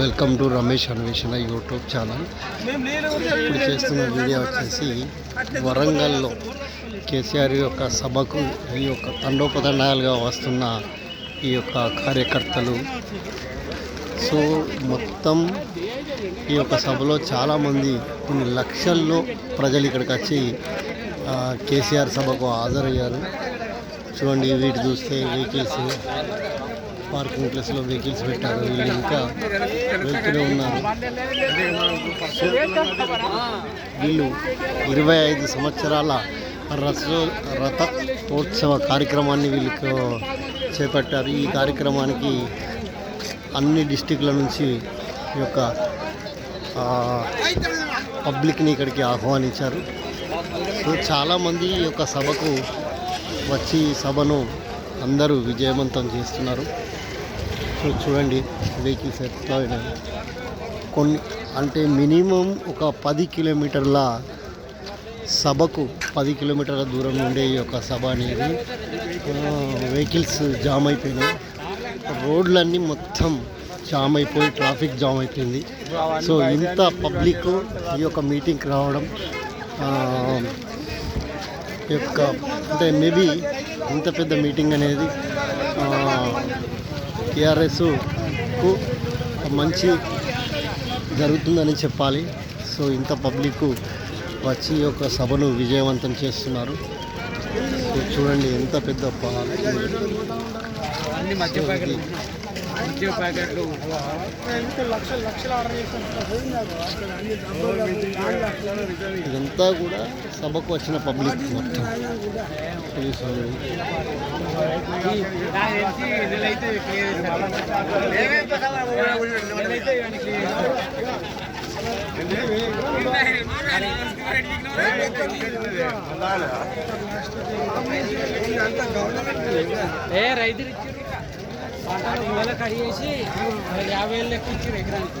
Welcome to Ramesh Anveshana YouTube channel. ఇప్పుడు చేస్తున్న video వచ్చేసి వరంగల్లో కేసీఆర్ యొక్క సభకు ఈ యొక్క తండోపతండాలుగా వస్తున్న ఈ యొక్క కార్యకర్తలు. సో మొత్తం ఈ యొక్క సభలో చాలామంది కొన్ని లక్షల్లో ప్రజలు ఇక్కడికి వచ్చి కేసీఆర్ సభకు హాజరయ్యారు. చూడండి వీటి చూస్తే వీకేసీ పార్కింగ్ ప్లేస్లో వెహికల్స్ పెట్టారు. వీళ్ళు ఇంకా వెళ్తూనే ఉన్నారు. వీళ్ళు ఇరవై ఐదు సంవత్సరాల రథ రథోత్సవ కార్యక్రమాన్ని వీళ్ళకు చేపట్టారు. ఈ కార్యక్రమానికి అన్ని డిస్టిక్ల నుంచి ఈ యొక్క పబ్లిక్ని ఇక్కడికి ఆహ్వానించారు. సో చాలామంది ఈ యొక్క సభకు వచ్చి ఈ సభను అందరూ విజయవంతం చేస్తున్నారు. సో చూడండి వెహికల్స్ ఎట్లా కొన్ని అంటే మినిమం ఒక పది కిలోమీటర్ల సభకు పది కిలోమీటర్ల దూరం ఉండే ఈ యొక్క సభ అనేది వెహికల్స్ జామ్ అయిపోయినాయి. రోడ్లన్నీ మొత్తం జామ్ అయిపోయి ట్రాఫిక్ జామ్ అయిపోయింది. సో ఇంత పబ్లిక్ ఈ యొక్క మీటింగ్కి రావడం యొక్క అంటే మేబీ ఇంత పెద్ద మీటింగ్ అనేది టీఆర్ఎస్కు మంచి జరుగుతుందని చెప్పాలి. సో ఇంత పబ్లిక్ వచ్చి ఈ యొక్క సభను విజయవంతం చేస్తున్నారు. సో చూడండి ఎంత పెద్ద ఇదంతా కూడా సభకు వచ్చిన పబ్లిక్ మొత్తం. ఏ రైతులు ఇచ్చారు. పంటలు మూల కడిగేసి యాభై వేలు లెక్క ఇచ్చారు ఎకరానికి.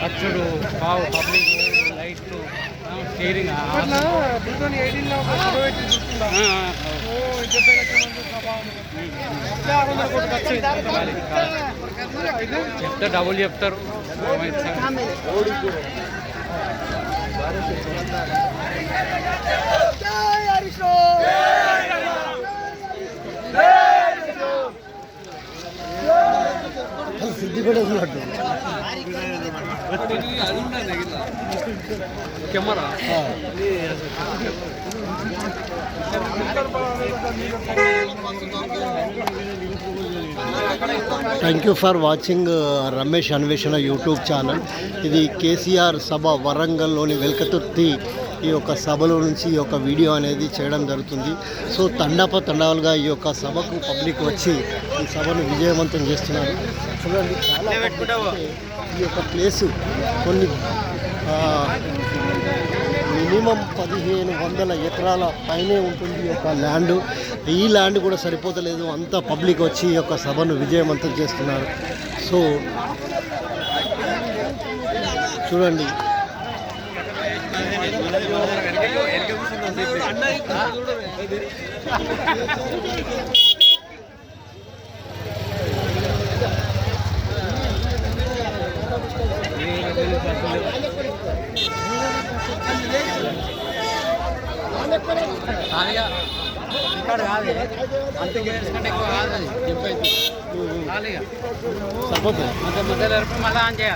ఖర్చుడు బావు పబ్లిక్ లైట్లు స్టీరింగ్ చెప్తే డబుల్ చెప్తారు. ಬಿಡೋದು ನೋಡು camera thank you for watching Ramesh Anveshana YouTube channel ఇది కేసీఆర్ సభ వరంగల్లోని వెల్కతుర్తి ఈ యొక్క సభలో నుంచి ఈ యొక్క వీడియో అనేది చేయడం జరుగుతుంది. సో తండాప తండాలుగా ఈ యొక్క సభకు పబ్లిక్ వచ్చి ఈ సభను విజయవంతం చేస్తున్నారు. చూడండి చాలా ఈ యొక్క ప్లేసు కొన్ని మినిమం పదిహేను వందల ఎకరాల పైనే ఉంటుంది ఈ యొక్క ల్యాండ్. ఈ ల్యాండ్ కూడా సరిపోతలేదు. అంతా పబ్లిక్ వచ్చి ఈ యొక్క సభను విజయవంతం చేస్తున్నారు. సో చూడండి. ఇక్కడ కాదు అంత గేర్స్ కంటే ఎక్కువ కాదు అది. సరిపోతుంది. మధ్య మధ్యలో మళ్ళీ ఆన్ చేయాలి.